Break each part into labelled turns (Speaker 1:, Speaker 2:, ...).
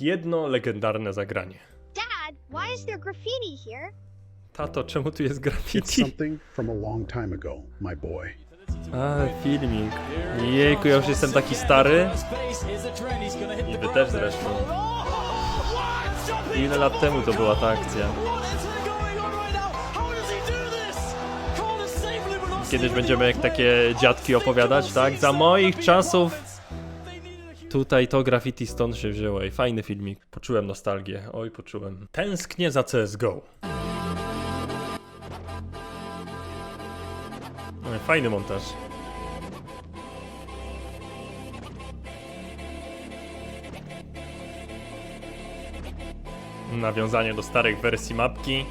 Speaker 1: jedno legendarne zagranie.
Speaker 2: Dad, why is there graffiti here?
Speaker 1: Tato, czemu tu jest
Speaker 3: It's
Speaker 1: graffiti?
Speaker 3: something from a long time ago, my boy.
Speaker 1: A, filmik. Jejku, ja już jestem taki stary. I wy też zresztą. Ile lat temu to była ta akcja? Kiedyś będziemy jak takie dziadki opowiadać, tak? Za moich czasów tutaj to graffiti stąd się wzięło i fajny filmik. Poczułem nostalgię, oj poczułem. Tęsknię za CSGO. Fajny montaż. Nawiązanie do starych wersji mapki.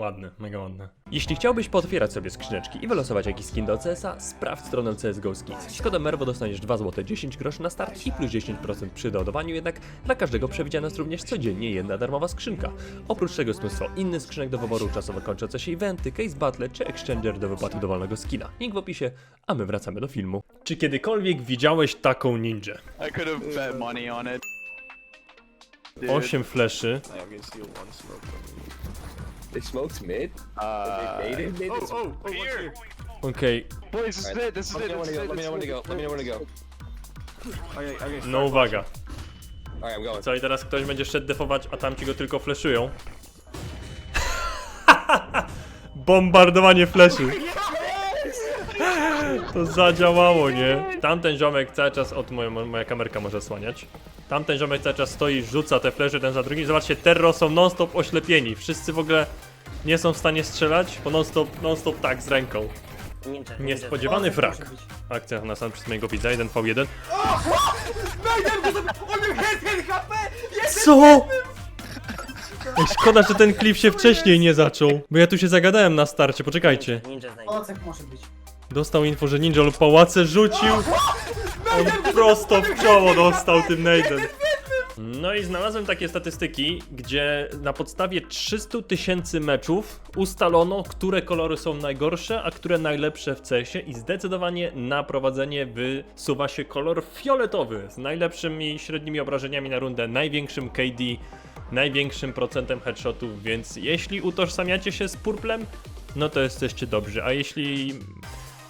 Speaker 1: Ładne, mega ładne. Jeśli chciałbyś potwierać sobie skrzyneczki i wylosować jakiś skin do CS-a, sprawdź stronę CSGO Skins. Z kodem MERWO dostaniesz 2 zł 10 groszy na start i plus 10% przy doładowaniu, jednak dla każdego przewidziana jest również codziennie jedna darmowa skrzynka. Oprócz tego jest mnóstwo innych skrzynek do wyboru, czasowo kończące się eventy, case battle czy exchanger do wypłaty dowolnego skina. Link w opisie, a my wracamy do filmu. Czy kiedykolwiek widziałeś taką ninja?
Speaker 4: I could have bet money on it. Dude,
Speaker 1: 8 fleszy.
Speaker 5: I can steal one smoke from you. They smoked mid?
Speaker 4: Uh,
Speaker 5: they baited mid?
Speaker 4: oh, oh, oh, here.
Speaker 1: Okej,
Speaker 4: Boys, this is it. This is
Speaker 5: Let
Speaker 4: it.
Speaker 5: know when to
Speaker 4: is
Speaker 5: go.
Speaker 4: it.
Speaker 5: Let me know when to go. Let me know when to go.
Speaker 4: Okay, okay,
Speaker 1: no uwaga.
Speaker 5: Alright, I'm going.
Speaker 1: Co i teraz ktoś będzie szedł defować, a tamci go tylko fleszują. Bombardowanie fleszy. To zadziałało, nie? Tamten ziomek cały czas, od moja, moja kamerka może słaniać. Tamten ziomek cały czas stoi, rzuca te flesze ten za drugim. Zobaczcie, terro są non-stop oślepieni. Wszyscy w ogóle nie są w stanie strzelać, bo non-stop, non-stop tak z ręką. Niespodziewany frak. Akcja na sam przez mojego widza, 1v1. Co? Ej, szkoda, że ten klip się wcześniej nie zaczął, bo ja tu się zagadałem na starcie, poczekajcie.
Speaker 6: Pałacek może być.
Speaker 1: Dostał info, że ninja lub pałace rzucił. On prosto w czoło dostał tym nade'em. No i znalazłem takie statystyki, gdzie na podstawie 300 tysięcy meczów ustalono, które kolory są najgorsze, a które najlepsze w CS-ie i zdecydowanie na prowadzenie wysuwa się kolor fioletowy z najlepszymi średnimi obrażeniami na rundę, największym KD, największym procentem headshotów, więc jeśli utożsamiacie się z purplem, no to jesteście dobrzy, a jeśli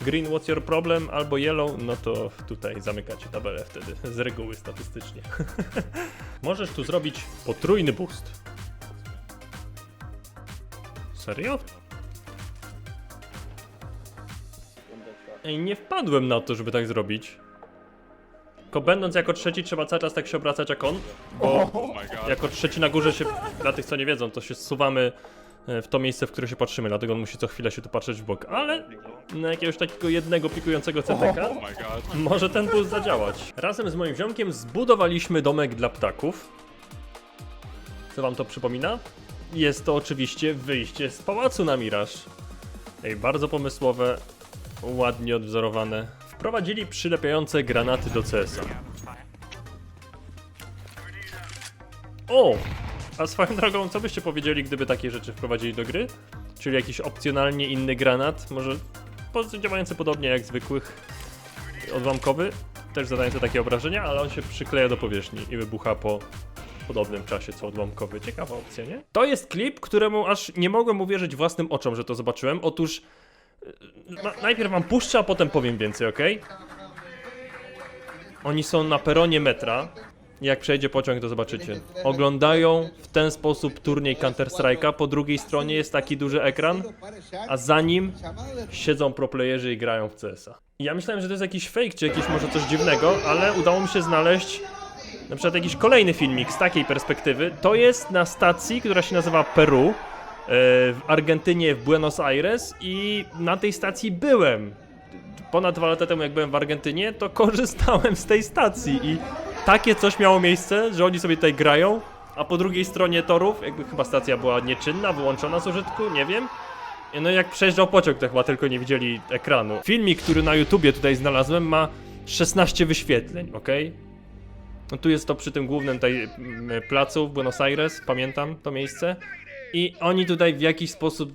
Speaker 1: Green, what's your problem? Albo yellow, no to tutaj zamykacie tabelę wtedy, z reguły statystycznie. Możesz tu zrobić potrójny boost. Serio? Ej, nie wpadłem na to, żeby tak zrobić. Tylko będąc jako trzeci trzeba cały czas tak się obracać jak on, bo jako trzeci na górze się, dla tych co nie wiedzą, to się zsuwamy w to miejsce, w które się patrzymy, dlatego on musi co chwilę się tu patrzeć w bok, ale na jakiegoś takiego jednego pikującego CTK może ten boost zadziałać. Razem z moim ziomkiem zbudowaliśmy domek dla ptaków. Co wam to przypomina? Jest to oczywiście wyjście z pałacu na Miraż. Ej, bardzo pomysłowe, ładnie odwzorowane. Wprowadzili przylepiające granaty do CS-a. O! A swoją drogą, co byście powiedzieli, gdyby takie rzeczy wprowadzili do gry? Czyli jakiś opcjonalnie inny granat, może działający podobnie jak zwykłych odłamkowy, też zadający takie obrażenia, ale on się przykleja do powierzchni i wybucha po podobnym czasie co odłamkowy. Ciekawa opcja, nie? To jest klip, któremu aż nie mogłem uwierzyć własnym oczom, że to zobaczyłem. Otóż na, najpierw wam puszczę, a potem powiem więcej, ok? Oni są na peronie metra. Jak przejdzie pociąg, to zobaczycie. Oglądają w ten sposób turniej Counter-Strike'a. Po drugiej stronie jest taki duży ekran, a za nim siedzą proplayerzy i grają w CS-a. Ja myślałem, że to jest jakiś fake, czy jakieś może coś dziwnego, ale udało mi się znaleźć na przykład jakiś kolejny filmik z takiej perspektywy. To jest na stacji, która się nazywa Peru, e, w Argentynie, w Buenos Aires i na tej stacji byłem. Ponad dwa lata temu, jak byłem w Argentynie, to korzystałem z tej stacji i takie coś miało miejsce, że oni sobie tutaj grają, a po drugiej stronie torów, jakby chyba stacja była nieczynna, wyłączona z użytku, nie wiem. No jak przejeżdżał pociąg, to chyba tylko nie widzieli ekranu. Filmik, który na YouTubie tutaj znalazłem, ma 16 wyświetleń, ok? No tu jest to przy tym głównym tej mm, placu w Buenos Aires, pamiętam to miejsce. I oni tutaj w jakiś sposób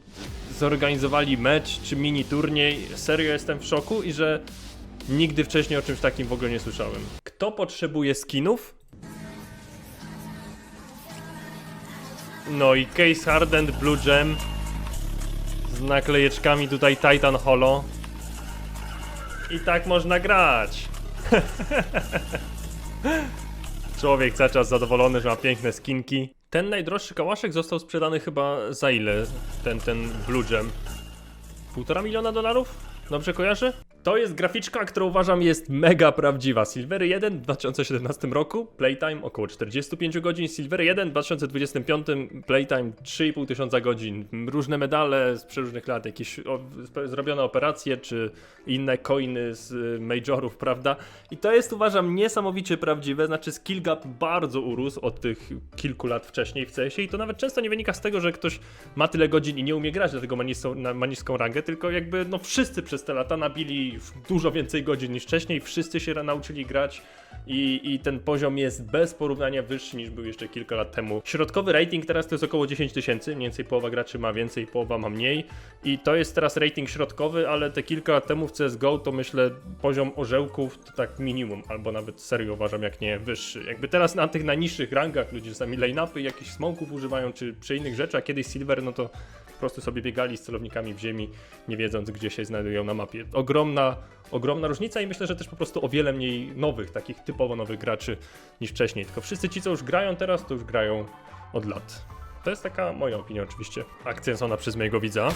Speaker 1: zorganizowali mecz czy mini turniej. Serio jestem w szoku i że Nigdy wcześniej o czymś takim w ogóle nie słyszałem. Kto potrzebuje skinów? No i Case Hardened Blue Gem z naklejeczkami tutaj Titan Holo. I tak można grać. Człowiek cały czas zadowolony, że ma piękne skinki. Ten najdroższy kałaszek został sprzedany chyba za ile? Ten, ten Blue Gem. Półtora miliona dolarów? Dobrze kojarzę? To jest graficzka, którą uważam jest mega prawdziwa. Silvery 1 w 2017 roku, playtime około 45 godzin, Silvery 1 w 2025 playtime 3,5 tysiąca godzin. Różne medale z przeróżnych lat, jakieś zrobione operacje, czy inne coiny z y, majorów, prawda? I to jest uważam niesamowicie prawdziwe, znaczy skill gap bardzo urósł od tych kilku lat wcześniej w CS-ie i to nawet często nie wynika z tego, że ktoś ma tyle godzin i nie umie grać, dlatego ma niską, ma niską rangę, tylko jakby no wszyscy przez te lata nabili dużo więcej godzin niż wcześniej, wszyscy się nauczyli grać i, i ten poziom jest bez porównania wyższy niż był jeszcze kilka lat temu. Środkowy rating teraz to jest około 10 tysięcy, mniej więcej połowa graczy ma więcej, połowa ma mniej i to jest teraz rating środkowy, ale te kilka lat temu w CSGO to myślę poziom orzełków to tak minimum, albo nawet serio uważam jak nie wyższy. Jakby teraz na tych najniższych rangach ludzie czasami line-upy, jakichś smoków używają, czy przy innych rzeczach, a kiedyś Silver, no to po prostu sobie biegali z celownikami w ziemi, nie wiedząc gdzie się znajdują na mapie. Ogromna, ogromna różnica i myślę, że też po prostu o wiele mniej nowych, takich typowo nowych graczy niż wcześniej. Tylko wszyscy ci, co już grają teraz, to już grają od lat. To jest taka moja opinia oczywiście. Akcja są przez mojego widza.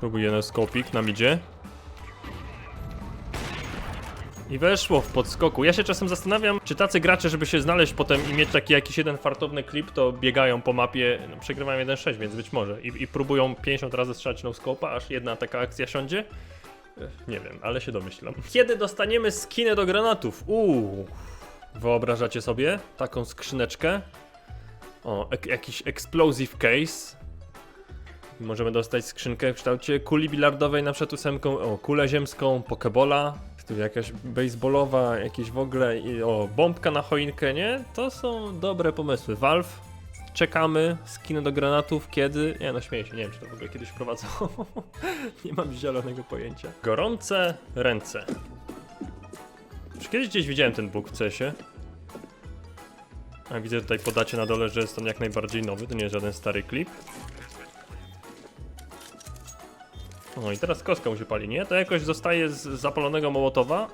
Speaker 1: Próbuję na skopik na midzie. I weszło w podskoku. Ja się czasem zastanawiam, czy tacy gracze, żeby się znaleźć potem i mieć taki jakiś jeden fartowny klip, to biegają po mapie, no, przegrywają 1-6, więc być może. I, I próbują 50 razy strzelać no scope'a, aż jedna taka akcja siądzie. Nie wiem, ale się domyślam. Kiedy dostaniemy skinę do granatów? Uuu. Wyobrażacie sobie taką skrzyneczkę? O, ek jakiś explosive case. Możemy dostać skrzynkę w kształcie kuli bilardowej na przykład ósemką, o, kulę ziemską, pokebola, tu jakaś baseballowa, jakieś w ogóle, i, o, bombka na choinkę, nie? To są dobre pomysły. Valve, czekamy, skiny do granatów, kiedy? Nie no, śmieję się, nie wiem, czy to w ogóle kiedyś wprowadzą. nie mam zielonego pojęcia. Gorące ręce. Już kiedyś gdzieś widziałem ten bóg w CS-ie. A widzę tutaj podacie na dole, że jest on jak najbardziej nowy, to nie jest żaden stary klip. No i teraz kostka mu się pali, nie? To jakoś zostaje z zapalonego mołotowa,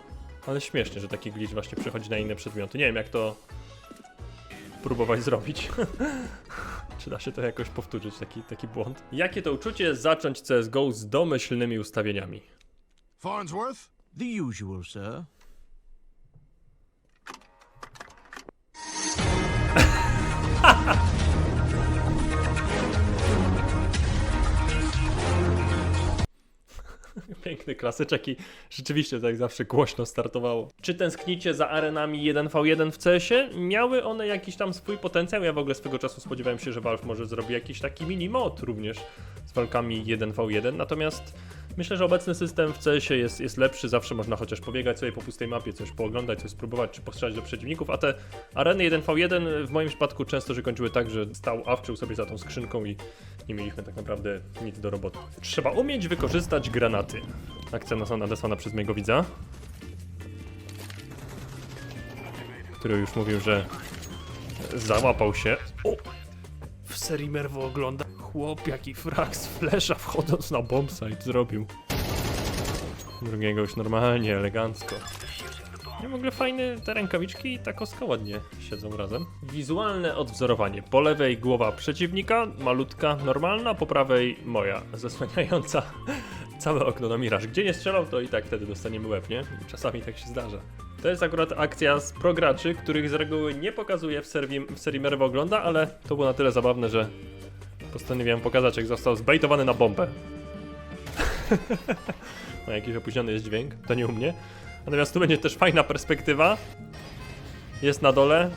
Speaker 1: ale śmiesznie, że taki glitch właśnie przechodzi na inne przedmioty. Nie wiem jak to próbować zrobić. Czy da się to jakoś powtórzyć, taki, taki błąd? Jakie to uczucie zacząć CSGO z domyślnymi ustawieniami?
Speaker 6: Farnsworth? The usual, sir.
Speaker 1: Piękny klasyczek i rzeczywiście tak zawsze głośno startowało. Czy tęsknicie za arenami 1v1 w CS-ie? Miały one jakiś tam swój potencjał. Ja w ogóle swego czasu spodziewałem się, że Valve może zrobi jakiś taki mini mod również z walkami 1v1. Natomiast myślę, że obecny system w CS-ie jest, jest lepszy. Zawsze można chociaż pobiegać sobie po pustej mapie, coś pooglądać, coś spróbować, czy postrzelać do przeciwników. A te areny 1v1 w moim przypadku często się kończyły tak, że stał awczył sobie za tą skrzynką i nie mieliśmy tak naprawdę nic do roboty. Trzeba umieć wykorzystać granaty. Akcja nadesłana przez mojego widza. Który już mówił, że załapał się. O! W serii Merwo ogląda. Chłop jaki frak z flesza wchodząc na bombsite zrobił. Drugiego już normalnie, elegancko. Nie w ogóle fajne te rękawiczki i ta kostka ładnie siedzą razem. Wizualne odwzorowanie. Po lewej głowa przeciwnika, malutka, normalna, po prawej moja, zasłaniająca całe okno na miraż. Gdzie nie strzelał, to i tak wtedy dostaniemy łeb, nie? Czasami tak się zdarza. To jest akurat akcja z prograczy, których z reguły nie pokazuje w serii, w serii Merwa ogląda, ale to było na tyle zabawne, że postanowiłem pokazać, jak został zbejtowany na bombę. No jakiś opóźniony jest dźwięk, to nie u mnie. Natomiast tu będzie też fajna perspektywa. Jest na dole.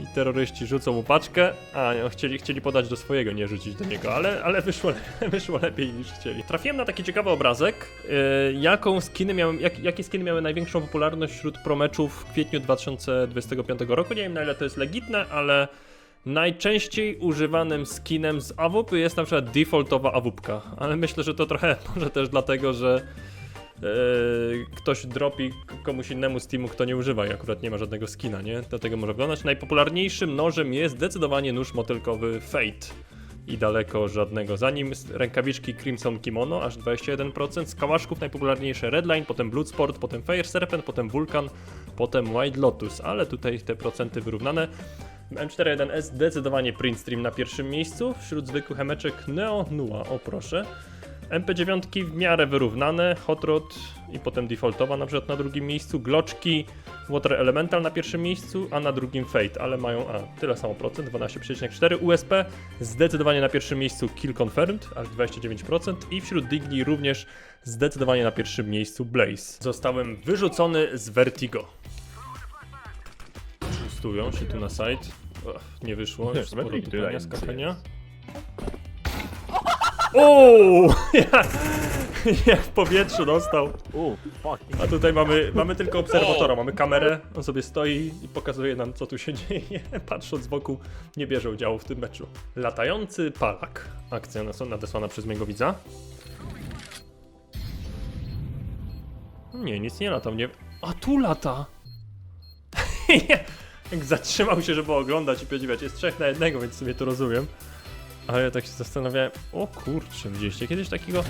Speaker 1: I terroryści rzucą mu paczkę. A, nie, chcieli, chcieli podać do swojego, nie rzucić do niego, ale, ale wyszło, wyszło lepiej niż chcieli. Trafiłem na taki ciekawy obrazek. Yy, jaką skiny miały, jak, jakie skiny miały największą popularność wśród promeczów w kwietniu 2025 roku? Nie wiem na ile to jest legitne, ale Najczęściej używanym skinem z AWP jest na przykład defaultowa AWPka, ale myślę, że to trochę może też dlatego, że e, ktoś dropi komuś innemu z teamu, kto nie używa i akurat nie ma żadnego skina, nie? Dlatego może wyglądać. Najpopularniejszym nożem jest zdecydowanie nóż motylkowy Fate. I daleko żadnego. Za nim rękawiczki Crimson Kimono, aż 21%. Z kałaszków najpopularniejsze Redline, potem Bloodsport, potem Fire Serpent, potem Vulcan, potem White Lotus, ale tutaj te procenty wyrównane. M41S zdecydowanie Print Stream na pierwszym miejscu, wśród zwykłych emeczek Neo Nua, o proszę. MP9 w miarę wyrównane, Hot Rod i potem defaultowa na przykład na drugim miejscu, Gloczki, Water Elemental na pierwszym miejscu, a na drugim Fate, ale mają a, tyle samo procent, 12,4. USP zdecydowanie na pierwszym miejscu Kill Confirmed, aż 29% i wśród Digni również zdecydowanie na pierwszym miejscu Blaze. Zostałem wyrzucony z Vertigo. Testują się tu na site. Nie wyszło, już sporo tupania, skakania. O! Jak, jak w powietrzu dostał. A tutaj mamy, mamy tylko obserwatora, mamy kamerę, on sobie stoi i pokazuje nam co tu się dzieje, patrząc wokół, nie bierze udziału w tym meczu. Latający palak. Akcja nadesłana przez mojego widza. Nie, nic nie lata mnie. A tu lata! Zatrzymał się, żeby oglądać i podziwiać. Jest trzech na jednego, więc sobie to rozumiem. Ale ja tak się zastanawiałem, o kurczę, widzieliście kiedyś takiego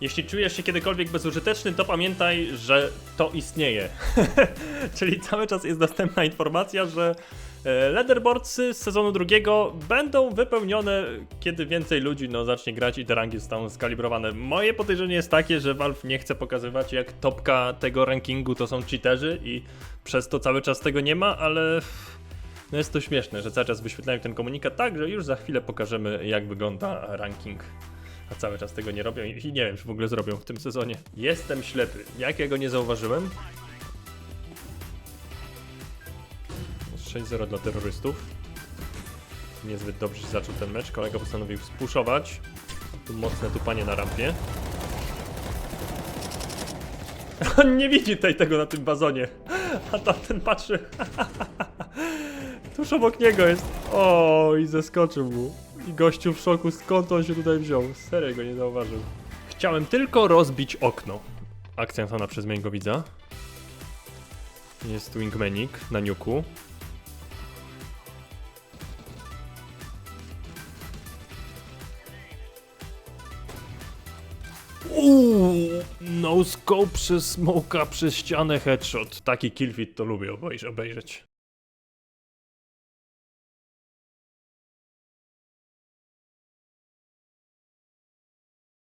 Speaker 1: jeśli czujesz się kiedykolwiek bezużyteczny, to pamiętaj, że to istnieje. Czyli cały czas jest dostępna informacja, że leaderboardsy z sezonu drugiego będą wypełnione, kiedy więcej ludzi no, zacznie grać i te rangi zostaną skalibrowane. Moje podejrzenie jest takie, że Valve nie chce pokazywać, jak topka tego rankingu to są cheaterzy i przez to cały czas tego nie ma, ale no jest to śmieszne, że cały czas wyświetlają ten komunikat tak, że już za chwilę pokażemy, jak wygląda ranking. A cały czas tego nie robią i nie wiem, czy w ogóle zrobią w tym sezonie. Jestem ślepy. Jak ja go nie zauważyłem? 6-0 dla terrorystów. Niezbyt dobrze się zaczął ten mecz. Kolega postanowił spuszować. Tu mocne tupanie na rampie. On nie widzi tej tego na tym bazonie. A tamten patrzy. Tuż obok niego jest. O, i zeskoczył mu. I gościu w szoku, skąd on się tutaj wziął. Serio go nie zauważył. Chciałem tylko rozbić okno. Akcja sana przez mojego widza. Jest wingmanik na niuku. No scope przez smoka, przez ścianę headshot. Taki killfit to lubię obejrz- obejrzeć.